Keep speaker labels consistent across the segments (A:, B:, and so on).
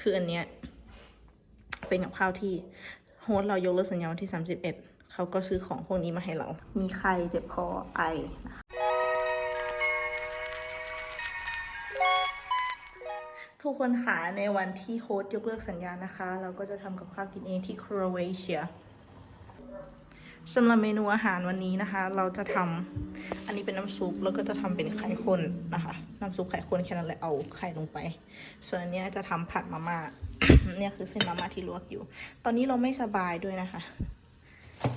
A: คืออันเนี้ยเป็นกับข้าวที่โฮสต์เรายกเลิกสัญญาวันที่ 31 เขาก็ซื้อของพวกนี้มาให้เรา มีไข้เจ็บคอไอนะคะทุกคนค่ะในวันที่โฮสต์ยกเลิกสัญญานะคะ เราก็จะทำกับข้าวกินเองที่โครเอเชียสำหรับเมนูอาหารวันนี้นะคะ เราจะทำ อันนี้เป็นน้ำซุปแล้วก็จะทำเป็นไข่ข้นนะคะน้ำซุปไข่ข้นแค่นั้นแหละเอาไข่ลงไป ส่วนอันนี้จะทำผัดมาม่าเนี่ยคือเส้นมาม่าที่ลวกอยู่ ตอนนี้เราไม่สบายด้วยนะคะ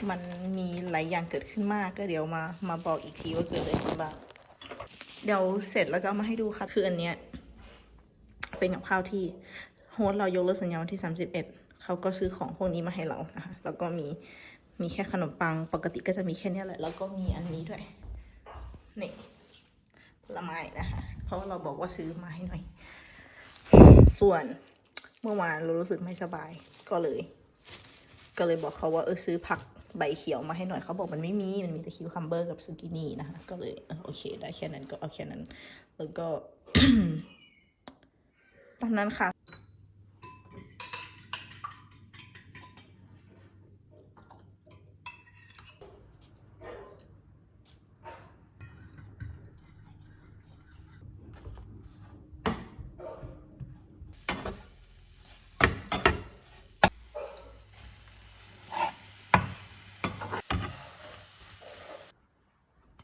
A: มันมีหลายอย่างเกิดขึ้นมากก็เดี๋ยวมามาบอกอีกทีว่าเกิดอะไรขึ้นบ้างเดี๋ยวเสร็จเราจะเอามาให้ดูค่ะ คืออันเนี้ยเป็นกับข้าวที่โฮสต์เรายกเลิกสัญญาวันที่31เขาก็ซื้อของพวกนี้มาให้เรานะคะแล้วก็มีมีแค่ขนมปังปกติก็จะมีแค่นี้แหละแล้วก็มีอันนี้ด้วย นี่ผลไม้นะคะ เพราะว่าเราบอกว่าซื้อมาให้หน่อย ส่วนเมื่อวานเรารู้สึกไม่สบายก็เลย ก็เลยบอกเขาว่าเออซื้อผักใบเขียวมาให้หน่อยเขาบอกมันไม่มีมันมีแต่คิวคัมเบอร์กับซูกินี่นะคะ ก็เลยโอเค ได้แค่นั้นก็เอาแค่นั้น แล้วก็ตามนั้นค่ะ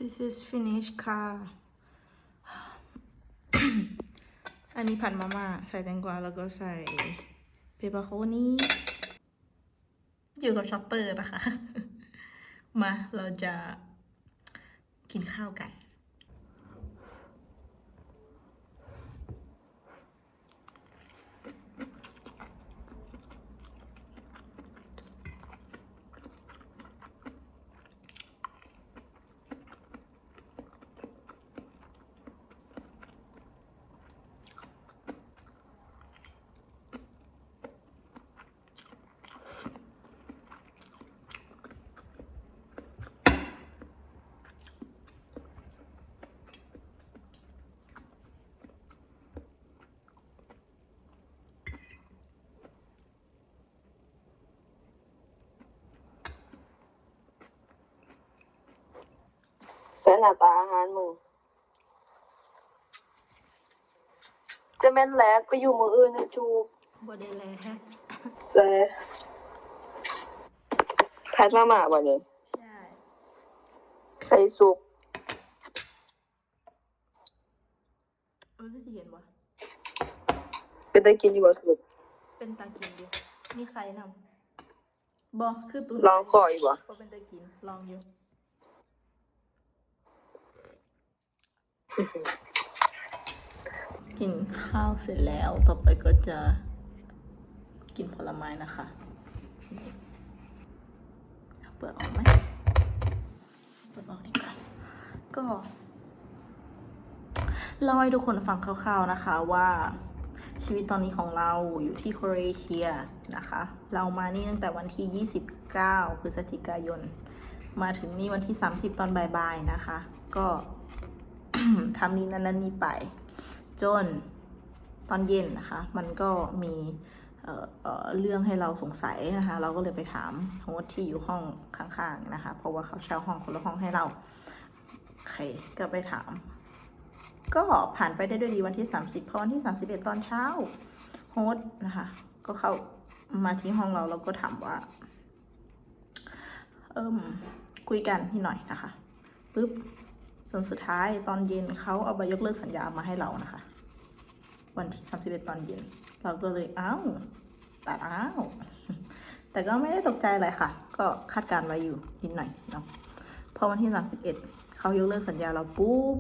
A: This is finished ค่ะ อันนี้ผัดมาม่าใส่แตงกวาแล้วก็ใส่เปปเปอร์โคนี่อยู่กับช็อตเตอร์นะคะ มาเราจะกินข้าวกัน
B: ใส่หน้าตาอาหารมึงจะแม่นแลกไปอยู่มืออื่นนะจูบบ
A: ไดแลฮะ
B: ใส่ผัดมาม่าบ่นี่
A: ใช่
B: ใส่ซุป
A: เออคือสิเห็นวะ
B: เป็นได้กินอยู่บ่ซุป
A: เป็นตากินดิมีใครนำบอคือตุน
B: ลองขออีกบ่
A: ก็เป็นตากินลองอยู่ กินข้าวเสร็จแล้วต่อไปก็จะกินผลไม้นะคะเอาเปลือกออกไหมเปลือกออกดีกว่าก็เล่าให้ทุกคนฟังคร่าวๆนะคะว่าชีวิตตอนนี้ของเราอยู่ที่โครเอเชียนะคะ เรามานี่ตั้งแต่วันที่ 29พฤศจิกายน มาถึงนี่วันที่ 30 ตอนบ่ายๆนะคะ ก็ ทำนี้นั้นนั้นนี่ไป จนตอนเย็นนะคะ มันก็มีเเเรื่องให้เราสงสัยนะคะ เราก็เลยไปถามโฮสที่อยู่ห้องข้างๆนะคะ เพราะว่าเขาเช่าห้องคนละห้องให้เราโอเคก็ไปถาม ก็ผ่านไปได้ด้วยดีวันที่ 30พอวันที่ 31 ตอนเช้าโฮสนะคะ ก็เข้ามาที่ห้องเราแล้วก็ถามว่า เอิ่มคุยกันนิดหน่อยนะคะปุ๊บ ส่วนสุดท้ายตอนเย็นเขาเอาใบยกเลิกสัญญามาให้เรานะคะ วันที่31ตอนเย็น เราก็เลยอ้าวตัดอ้าวแต่ก็ไม่ได้ตกใจอะไรค่ะ ก็คาดการณ์ไว้อยู่นิดหน่อยเนาะพอวันที่31เขายกเลิกสัญญาเราปุ๊บ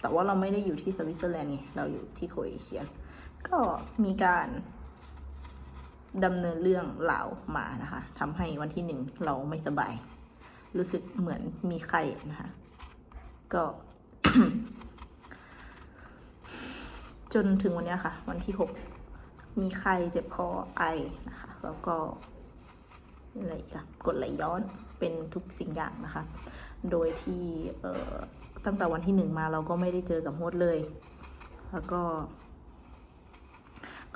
A: แต่ว่าเราไม่ได้อยู่ที่สวิตเซอร์แลนด์ไงเราอยู่ที่โครเอเชีย ก็มีการดำเนินเรื่องเหล่ามานะคะทำให้วันที่หนึ่งเราไม่สบาย รู้สึกเหมือนมีไข้นะคะ ก็ จนถึงวันนี้ค่ะ วันที่หกมีไข้เจ็บคอไอนะคะ แล้วก็อะไรอีกอะกดไหลย้อนเป็นทุกสิ่งอย่างนะคะ โดยที่เอ่อตั้งแต่วันที่หนึ่งมาเราก็ไม่ได้เจอกับโฮสเลย แล้วก็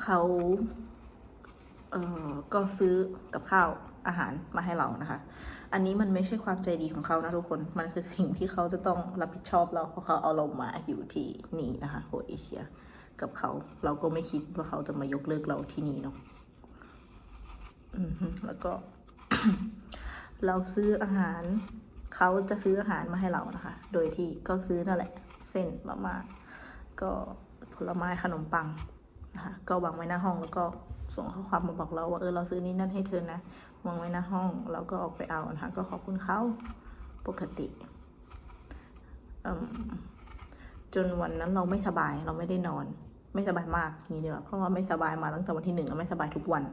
A: เขาเออก็ซื้อกับข้าวอาหารมาให้เรานะคะ อันนี้มันไม่ใช่ความใจดีของเขานะทุกคน มันคือสิ่งที่เขาจะต้องรับผิดชอบเราเพราะเขาเอาเรามาอยู่ที่นี่นะคะโฮเอเชีย กับเขา เราก็ไม่คิดว่าเขาจะมายกเลิกเราที่นี่เนาะอือแล้วก็ เราซื้ออาหาร เขาจะซื้ออาหารมาให้เรานะคะ โดยที่ก็ซื้อนั่นแหละ เส้นมาม่าก็ผลไม้ขนมปังนะคะก็วางไว้หน้าห้องแล้วก็ ส่งข้อความมาบอกเราว่าเออเราซื้อนี่นั่นให้เธอนะวางไว้หน้าห้องแล้วก็ออกไปเอานะคะก็ขอบคุณเขาปกติจนวันนั้นเราไม่สบายเราไม่ได้นอน ไม่สบายมากนี่เดียวเพราะว่าไม่สบายมาตั้งแต่วันที่หนึ่งแล้วไม่สบายทุกวัน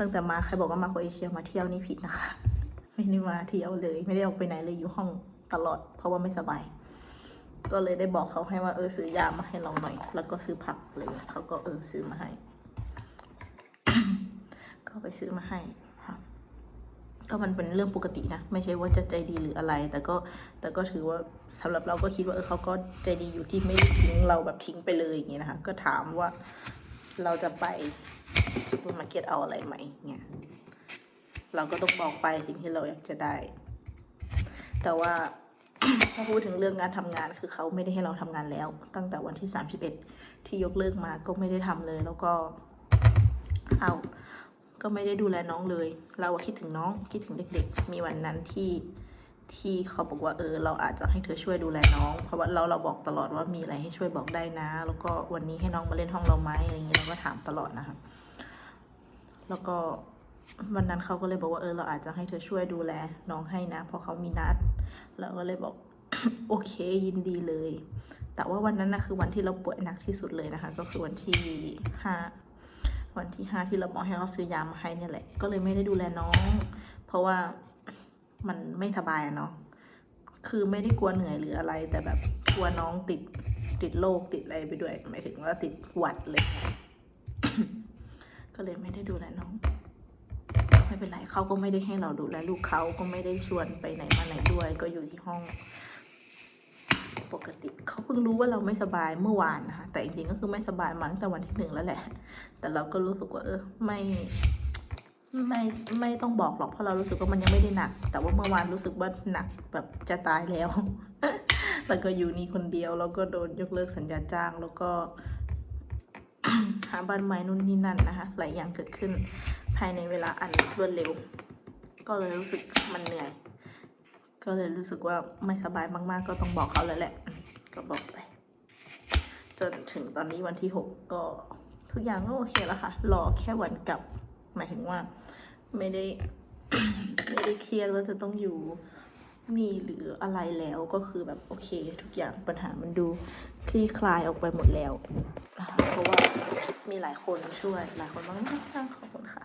A: ตั้งแต่มาใครบอกว่ามาโคเอเชียมาเที่ยวนี่ผิดนะคะ ไม่ได้มาเที่ยวเลย ไม่ได้ออกไปไหนเลยอยู่ห้องตลอด เพราะว่าไม่สบาย ก็เลยได้บอกเขาให้ว่าเออซื้อยามาให้เราหน่อย แล้วก็ซื้อผักเลยเขาก็เออซื้อมาให้ ก็ไปซื้อมาให้ค่ะก็มันเป็นเรื่องปกตินะ ไม่ใช่ว่าจะใจดีหรืออะไร แต่ก็แต่ก็ถือว่าสำหรับเราก็คิดว่าเออเขาก็ใจดีอยู่ที่ไม่ทิ้งเราแบบทิ้งไปเลยอย่างเงี้ยนะคะ ก็ถามว่าเราจะไปซูเปอร์มาร์เก็ตเอาอะไรไหมเงี้ยเราก็ต้องบอกไปสิ่งที่เราอยากจะได้ แต่ว่าถ้าพูดถึงเรื่องงานทำงานคือเขาไม่ได้ให้เราทำงานแล้ว ตั้งแต่วันที่สามสิบเอ็ดที่ยกเลิกมาก็ไม่ได้ทำเลย แล้วก็เอา ก็ไม่ได้ดูแลน้องเลย เราคิดถึงน้องคิดถึงเด็ก ๆ มีวันนั้นที่ที่เขาบอกว่าเออ เราอาจจะให้เธอช่วยดูแลน้อง เพราะว่าเราเราบอกตลอดว่ามีอะไรให้ช่วยบอกได้นะ แล้วก็วันนี้ให้น้องมาเล่นห้องเราไหมอะไรอย่างเงี้ยเราก็ถามตลอดนะคะแล้วก็วันนั้นเขาก็เลยบอกว่าเออเราอาจจะให้เธอช่วยดูแลน้องให้นะ เพราะเขามีนัดเราก็เลยบอกโอเคยินดีเลย แต่ว่าวันนั้นนะคือวันที่เราป่วยหนักที่สุดเลยนะคะ ก็คือวันที่ห้า วันที่ห้าที่เราบอกให้เขาซื้อยามาให้เนี่ยแหละ ก็เลยไม่ได้ดูแลน้อง เพราะว่ามันไม่สบายเนาะคือไม่ได้กลัวเหนื่อยหรืออะไร แต่แบบกลัวน้องติดติดโรคติดอะไรไปด้วยหมายถึงว่าติดหวัดเลย ก็เลยไม่ได้ดูแลน้องไม่เป็นไรเขาก็ไม่ได้ให้เราดูแลลูกเขาก็ไม่ได้ชวนไปไหนมาไหนด้วย ก็อยู่ที่ห้อง ปกติ เขาเพิ่งรู้ว่าเราไม่สบายเมื่อวานนะคะแต่จริงๆก็คือไม่สบายมาตั้งแต่วันที่หนึ่งแล้วแหละ แต่เราก็รู้สึกว่าเออไม่ไม่ไม่ต้องบอกหรอกเพราะเรารู้สึกว่ามันยังไม่ได้หนัก แต่ว่าเมื่อวานรู้สึกว่าหนักแบบจะตายแล้ว แล้วก็อยู่นี่คนเดียวแล้วก็โดนยกเลิกสัญญาจ้างแล้วก็ หาบ้านใหม่นู่นนี่นั่นนะคะหลายอย่างเกิดขึ้นภายในเวลาอันรวดเร็ว ก็เลยรู้สึกมันเหนื่อย ก็เลยรู้สึกว่าไม่สบายมาก ๆ ก็ต้องบอกเขาแล้วแหละ ก็บอกไป จนถึงตอนนี้วันที่หกก็ทุกอย่างก็โอเคแล้วค่ะ รอแค่วันกลับ หมายถึงว่า ไม่ได้ ไม่ได้เครียดว่าจะต้องอยู่นี่หรืออะไรแล้วก็คือแบบโอเค ทุกอย่างปัญหามันดูคลี่คลายออกไปหมดแล้วนะคะเพราะว่ามีหลายคนช่วย หลายคนมากๆขอบคุณค่ะ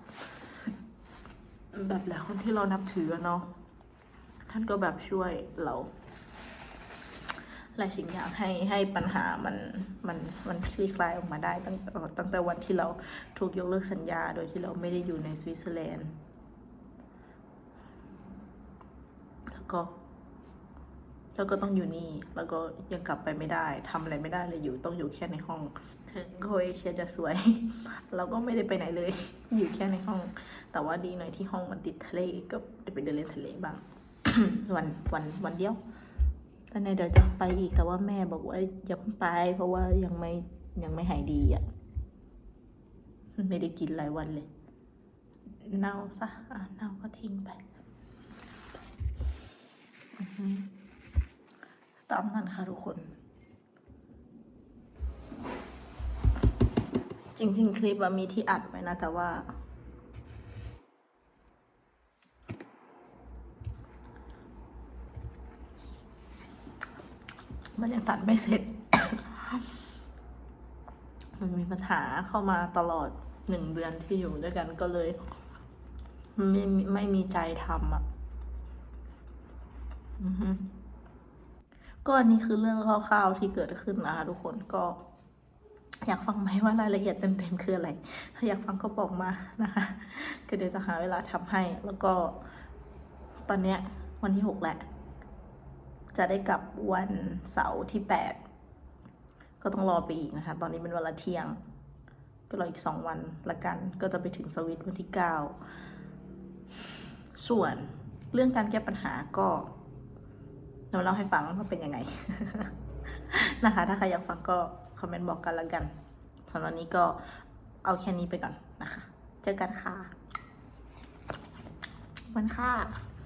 A: แบบหลายคนที่เรานับถือเนาะ ท่านก็แบบช่วยเราหลายสิ่งอย่างให้ให้ปัญหามันมันมันคลี่คลายออกมาได้ตั้งตั้งแต่วันที่เราถูกยกเลิกสัญญาโดยที่เราไม่ได้อยู่ในสวิตเซอร์แลนด์แล้วก็ แล้วก็ต้องอยู่นี่ แล้วก็ยังกลับไปไม่ได้ทำอะไรไม่ได้เลยอยู่ต้องอยู่แค่ในห้องถึงโคเอเชียจะสวย เราก็ไม่ได้ไปไหนเลย อยู่แค่ในห้อง แต่ว่าดีหน่อยที่ห้องมันติดทะเลก็ได้ไปเดินเล่นทะเลบ้าง วันวันวันเดียวตอนนี้เดี๋ยวจะไปอีกแต่ว่าแม่บอกว่าอย่าเพิ่งไป เพราะว่ายังไม่ยังไม่หายดีอะไม่ได้กินหลายวันเลยเน่าซะอะเน่าก็ทิ้งไปตามนั้นค่ะทุกคน จริง ๆ คลิปมีที่อัดไว้นะ แต่ว่า มันยังตัดไม่เสร็จ มันมีปัญหาเข้ามาตลอดหนึ่งเดือนที่อยู่ด้วยกันก็เลยไม่ไม่ไม่มีใจทำอะก็อันนี้คือเรื่องคร่าวๆที่เกิดขึ้นนะคะทุกคนก็ อยากฟังไหมว่ารายละเอียดเต็มๆคืออะไร ถ้าอยากฟังก็บอกมานะคะก็เดี๋ยวจะหาเวลาทำให้ แล้วก็ ตอนเนี้ยวันที่หกแหละ จะได้กลับวันเสาร์ที่แปดก็ต้องรอไปอีกนะคะ ตอนนี้เป็นวันละเที่ยง ก็รออีกสองวันละกัน ก็จะไปถึงสวิตวันที่เก้าส่วนเรื่องการแก้ปัญหาก็เดี๋ยวเล่าให้ฟังว่าเป็นยังไงนะคะ ถ้าใครอยากฟังก็คอมเมนต์บอกกันละกันสำหรับนี้ก็เอาแค่นี้ไปก่อนนะคะ เจอกันค่ะขอบคุณค่ะ